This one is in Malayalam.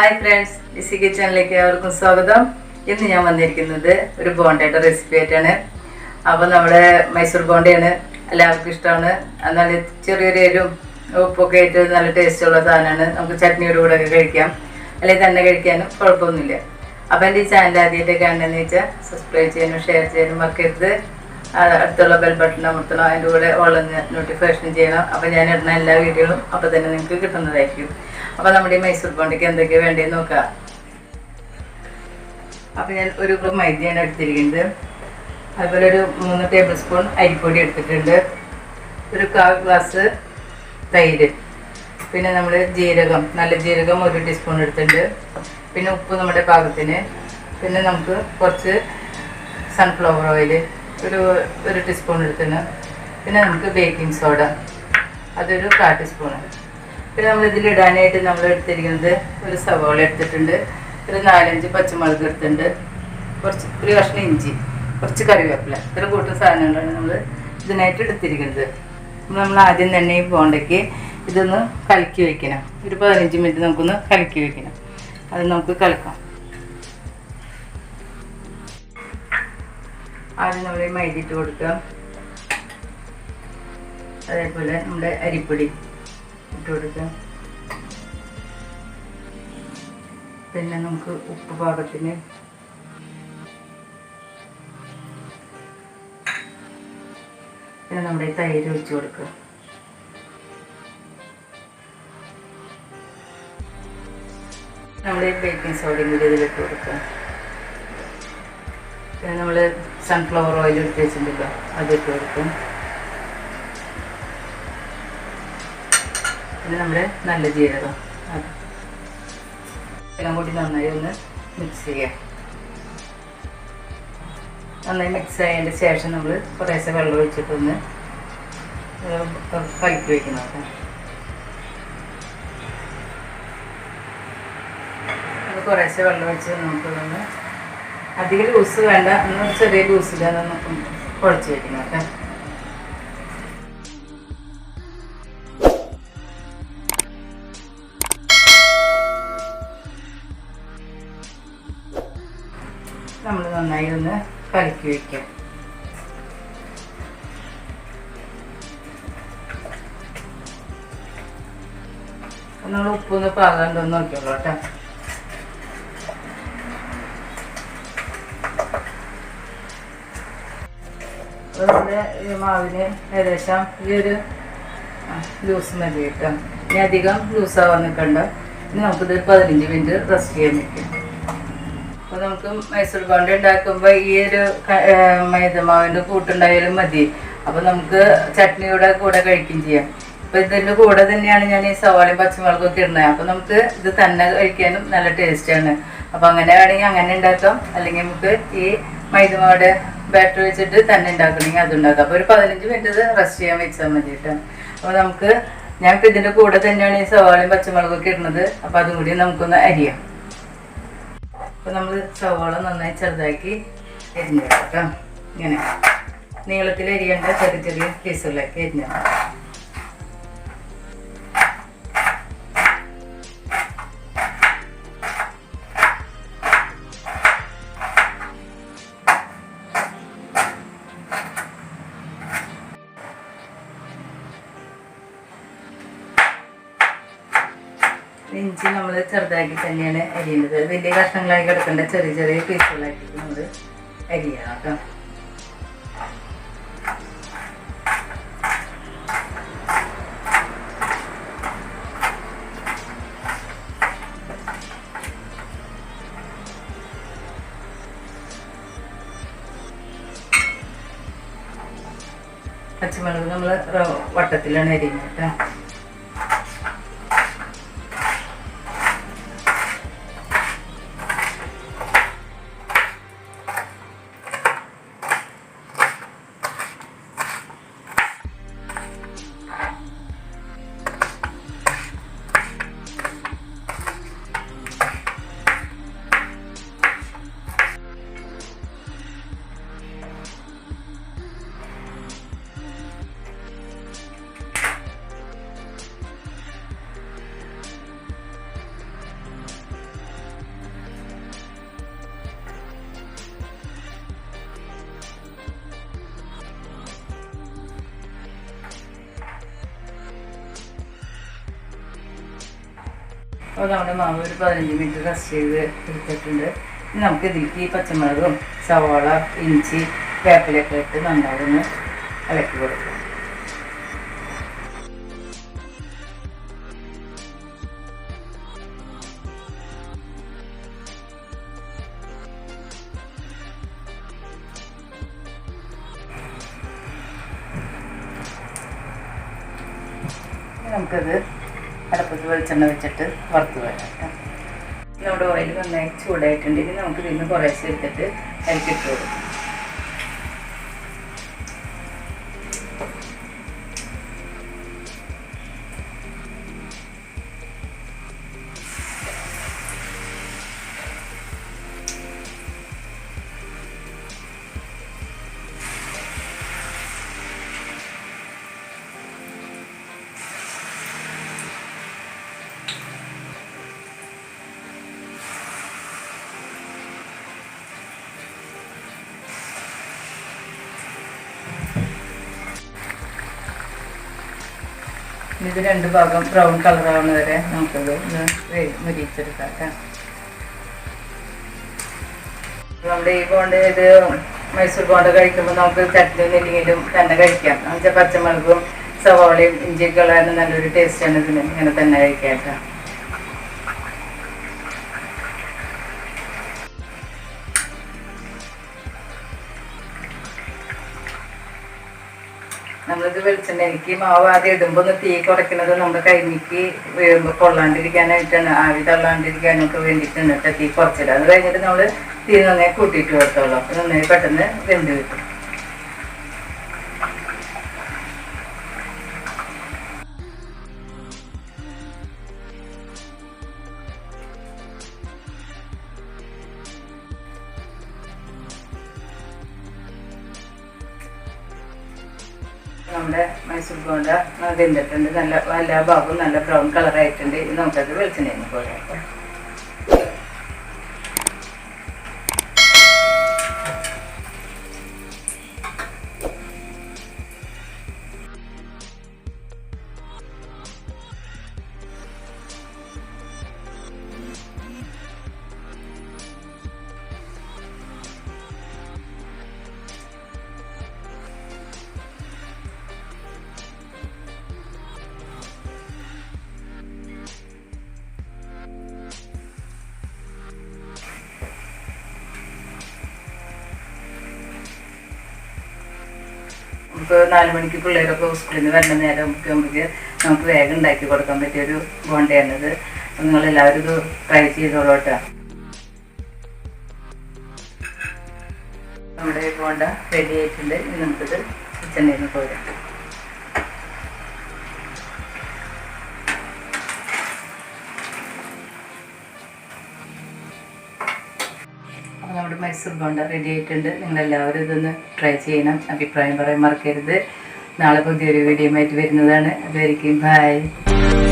ഹായ് ഫ്രണ്ട്സ് ഡിസി കിച്ചണിലേക്ക് അവർക്കും സ്വാഗതം. ഇന്ന് ഞാൻ വന്നിരിക്കുന്നത് ഒരു ബോണ്ടയുടെ റെസിപ്പി ആയിട്ടാണ്. അപ്പോൾ നമ്മുടെ മൈസൂർ ബോണ്ടയാണ് എല്ലാവർക്കും ഇഷ്ടമാണ്. എന്നാൽ ചെറിയൊരു എരും ഉപ്പൊക്കെ ആയിട്ട് നല്ല ടേസ്റ്റുള്ള സാധനമാണ്. നമുക്ക് ചട്നിയുടെ കൂടെ ഒക്കെ കഴിക്കാം. അല്ലെങ്കിൽ തന്നെ കഴിക്കാനും കുഴപ്പമൊന്നുമില്ല. അപ്പോൾ എന്റെ ഈ ചാനൽ ആദ്യമായിട്ട് കാണുന്നതെന്ന് വെച്ചാൽ സബ്സ്ക്രൈബ് ചെയ്യാനും ഷെയർ ചെയ്യാനും മറക്കരുത്. അടുത്തുള്ള ബെൽ ബട്ടൺ അമർത്തണം. അതിന്റെ കൂടെ ഓളന്ന് നോട്ടിഫിക്കേഷൻ ചെയ്യണം. അപ്പോൾ ഞാൻ ഇടുന്ന എല്ലാ വീഡിയോകളും അപ്പോൾ തന്നെ നിങ്ങൾക്ക് കിട്ടുന്നതായിരിക്കും. അപ്പോൾ നമ്മുടെ ഈ മൈസൂർ ബോണ്ടയ്ക്ക് എന്തൊക്കെയാണ് വേണ്ടതെന്ന് നോക്കാം. അപ്പോൾ ഞാൻ ഒരു ഗ്ലാസ് മൈദയാണ് എടുത്തിരിക്കുന്നത്. അതുപോലെ ഒരു മൂന്ന് ടേബിൾ സ്പൂൺ അരിപ്പൊടി എടുത്തിട്ടുണ്ട്. ഒരു കാൽ ഗ്ലാസ് തൈര്. പിന്നെ നമ്മൾ ജീരകം നല്ല ജീരകം ഒരു ടീസ്പൂൺ എടുത്തിട്ടുണ്ട്. പിന്നെ ഉപ്പ് നമ്മുടെ പാകത്തിന്. പിന്നെ നമുക്ക് കുറച്ച് സൺഫ്ലവർ ഓയിൽ ഒരു ഒരു ടീസ്പൂൺ എടുത്തിട്ടുണ്ട്. പിന്നെ നമുക്ക് ബേക്കിംഗ് സോഡ അതൊരു കാ ടീസ്പൂൺ പിന്നെ നമ്മൾ ഇതിൽ ഇടാനായിട്ട് നമ്മൾ എടുത്തിരിക്കുന്നത് ഒരു സവോള എടുത്തിട്ടുണ്ട് ഒരു നാലഞ്ച് പച്ചമുളക് എടുത്തിട്ടുണ്ട് കുറച്ച് ഒരു കഷ്ണം ഇഞ്ചി കുറച്ച് കറിവേപ്പില ഇത്ര കൂട്ടുന്ന സാധനങ്ങളാണ് നമ്മൾ ഇതിനായിട്ട് എടുത്തിരിക്കുന്നത്. നമ്മൾ ആദ്യം തന്നെ ഈ ബോണ്ടയ്ക്ക് ഇതൊന്ന് കലക്കി വെക്കണം. ഒരു പതിനഞ്ച് മിനിറ്റ് നമുക്കൊന്ന് കലക്കി വെക്കണം. അത് നമുക്ക് കലക്കാം. ആദ്യം നമ്മൾ മൈദിട്ട് കൊടുക്കാം. അതേപോലെ നമ്മുടെ അരിപ്പൊടി. ഇട്ട് കൊടുക്കാം പിന്നെ നമുക്ക് ഉപ്പ് പാകത്തിന്. പിന്നെ നമ്മുടെ തൈര് ഒഴിച്ച് കൊടുക്കുക. നമ്മുടെ ബേക്കിംഗ് സോഡയും കൂടി ഇതിലിട്ട് കൊടുക്കുക. പിന്നെ നമ്മൾ സൺഫ്ലവർ ഓയിൽ എടുത്ത് വെച്ചിട്ടുണ്ടല്ലോ അതിട്ട് കൊടുക്കും. പിന്നെ നമ്മുടെ നല്ല ജീരകം. എല്ലാം കൂടി നന്നായി ഒന്ന് മിക്സ് ചെയ്യാം. നന്നായി മിക്സ് ആയതിന്റെ ശേഷം നമ്മൾ കുറേശ്ശെ വെള്ളം ഒഴിച്ചിട്ടൊന്ന് കലക്കി വയ്ക്കണം കേട്ടോ. കുറേശ്ശെ വെള്ളം ഒഴിച്ച് നമുക്കൊന്ന് അധികം ലൂസ് വേണ്ട എന്നാൽ ചെറിയ ലൂസിലാണ് നമുക്ക് കുഴച്ച് വെക്കണം കേട്ടോ. നമ്മൾ നന്നായി ഒന്ന് കലക്കി വയ്ക്കാം. നമ്മൾ ഉപ്പൊന്ന് പാകാണ്ടൊന്ന് നോക്കിയോളൂ കേട്ടോ. ഈ മാവിന് ഏകദേശം ഈ ഒരു ലൂസ് മതി കേട്ടോ. ഇനി അധികം ലൂസാവാൻ നിൽക്കണ്ട. ഇനി നമുക്കിത് പതിനഞ്ച് മിനിറ്റ് റെസ്റ്റ് ചെയ്യാൻ നിൽക്കും നമുക്ക് മൈസൂർ ബോണ്ട ഉണ്ടാക്കുമ്പോൾ ഈ ഒരു മൈദമാവിന്റെ കൂട്ടുണ്ടായാലും മതി. അപ്പോൾ നമുക്ക് ചട്നിയുടെ കൂടെ കഴിക്കുകയും ചെയ്യാം. അപ്പോൾ ഇതിന്റെ കൂടെ തന്നെയാണ് ഞാൻ ഈ സവാളയും പച്ചമുളകൊക്കെ ഇടുന്നത്. അപ്പോൾ നമുക്ക് ഇത് തന്നെ കഴിക്കാനും നല്ല ടേസ്റ്റാണ് അപ്പോൾ അങ്ങനെ വേണമെങ്കിൽ അങ്ങനെ ഉണ്ടാക്കാം. അല്ലെങ്കിൽ നമുക്ക് ഈ മൈദമാവിടെ ബാറ്റർ വെച്ചിട്ട് തന്നെ ഉണ്ടാക്കണമെങ്കിൽ അതുണ്ടാക്കാം അപ്പോൾ ഒരു പതിനഞ്ച് മിനിറ്റ് ഇത് റെസ്റ്റ് ചെയ്യാൻ വെച്ചാൽ മതി കേട്ടോ അപ്പോൾ നമുക്ക് ഞാൻ ഇതിന്റെ കൂടെ തന്നെയാണ് ഈ സവാളയും പച്ചമുളകൊക്കെ ഇടുന്നത്. അപ്പോൾ അതും കൂടി നമുക്കൊന്ന് അരിയാം. അപ്പോൾ നമ്മൾ സവാള നന്നായി ചെറുതാക്കി അരിഞ്ഞെടുക്കാം. ഇങ്ങനെ. നീളത്തിൽ അരിയേണ്ട ചെറിയ ചെറിയ പീസുകളാക്കി അരിഞ്ഞു നമ്മൾ ചെറുതാക്കി തന്നെയാണ് അരിയുന്നത്. വലിയ കഷ്ണങ്ങളായി കിടക്കേണ്ട ചെറിയ ചെറിയ പീസുകളാക്കി നമ്മൾ അരിയണം കേട്ടോ. പച്ചമുളക് നമ്മൾ വട്ടത്തിലാണ് അരിയുന്നത് കേട്ടോ. അപ്പോൾ നമ്മുടെ മാവ് ഒരു പതിനഞ്ച് മിനിറ്റ് റസ്റ്റ് ചെയ്ത് എടുത്തിട്ടുണ്ട്. നമുക്ക് ഇതിലേക്ക് ഈ പച്ചമുളകും സവാള ഇഞ്ചി വേപ്പിലൊക്കെ ഇട്ട് നന്നായി ഒന്ന് ഇളക്കി കൊടുക്കും. നമുക്കത് അടുപ്പത്ത് വെളിച്ചെണ്ണ വെച്ചിട്ട് വറുത്ത് വരാം. നമ്മുടെ ഓയിൽ നന്നായി ചൂടായിട്ടുണ്ട് ഇനി നമുക്ക് ഇതിന് കുറേശ്ശെ എടുത്തിട്ട് അരിക്കിട്ട് കൊടുക്കും ഇത് രണ്ട് ഭാഗം ബ്രൗൺ കളർ ആവുന്ന വരെ നമുക്കത് ഒന്ന് മുരിച്ചെടുക്കാം. നമ്മുടെ ഈ ബോണ്ട് ഇത് മൈസൂർ ബോണ്ട് കഴിക്കുമ്പോൾ നമുക്ക് ചട്നി ഒന്നില്ലെങ്കിലും തന്നെ കഴിക്കാം. എന്നുവെച്ചാൽ പച്ചമുളകും സവാളയും ഇഞ്ചിയൊക്കെ ഉള്ളതിന് നല്ലൊരു ടേസ്റ്റാണ് ഇതിന്. ഇങ്ങനെ തന്നെ കഴിക്കാം കേട്ടോ നമ്മളിത് വെളിച്ചെണ്ണയ്ക്ക് മാവ് ആദ്യം ഇടുമ്പോൾ ഒന്ന് തീ കുറയ്ക്കുന്നത് നമ്മുടെ കൈമിക്ക് വീഴുമ്പോൾ കൊള്ളാണ്ടിരിക്കാനായിട്ടാണ്. ആവി തള്ളാണ്ടിരിക്കാനൊക്കെ വേണ്ടിയിട്ടാണ് തീ കുറച്ചില്ല അത് കഴിഞ്ഞിട്ട് നമ്മൾ തീ നന്നായി കൂട്ടിയിട്ട് കൊടുത്തോളൂ അപ്പോൾ നന്നായി പെട്ടെന്ന് വെന്ത് കിട്ടും. നമ്മുടെ മൈസൂർ ബോണ്ട വെന്തിട്ടുണ്ട് നല്ല എല്ലാ ഭാഗവും നല്ല ബ്രൗൺ കളറായിട്ടുണ്ട് നമുക്കത് വെളിച്ചെണ്ണയിൽ പോരാം നമുക്ക് നാല് മണിക്ക് പിള്ളേരൊക്കെ സ്കൂളിൽ നിന്ന് വരുന്ന നേരം ഒക്കെ നമുക്ക് നമുക്ക് വേഗം ഉണ്ടാക്കി കൊടുക്കാൻ പറ്റിയ ഒരു ബോണ്ടയാണിത് അപ്പോൾ നിങ്ങൾ എല്ലാവരും ഇത് ട്രൈ ചെയ്തോളൂ കേട്ടോ നമ്മുടെ ബോണ്ട റെഡി ആയിട്ടുണ്ട്. ഇനി നമുക്കിത് കിച്ചണിൽ നിന്ന് പോരാം. മൈസൂർ ബോണ്ട റെഡി ആയിട്ടുണ്ട്. നിങ്ങളെല്ലാവരും ഇതൊന്ന് ട്രൈ ചെയ്യണം. അഭിപ്രായം പറയാൻ മറക്കരുത്. നാളെ പുതിയൊരു വീഡിയോ ആയിട്ട് വരുന്നതാണ്. അതുവരെയും ബൈ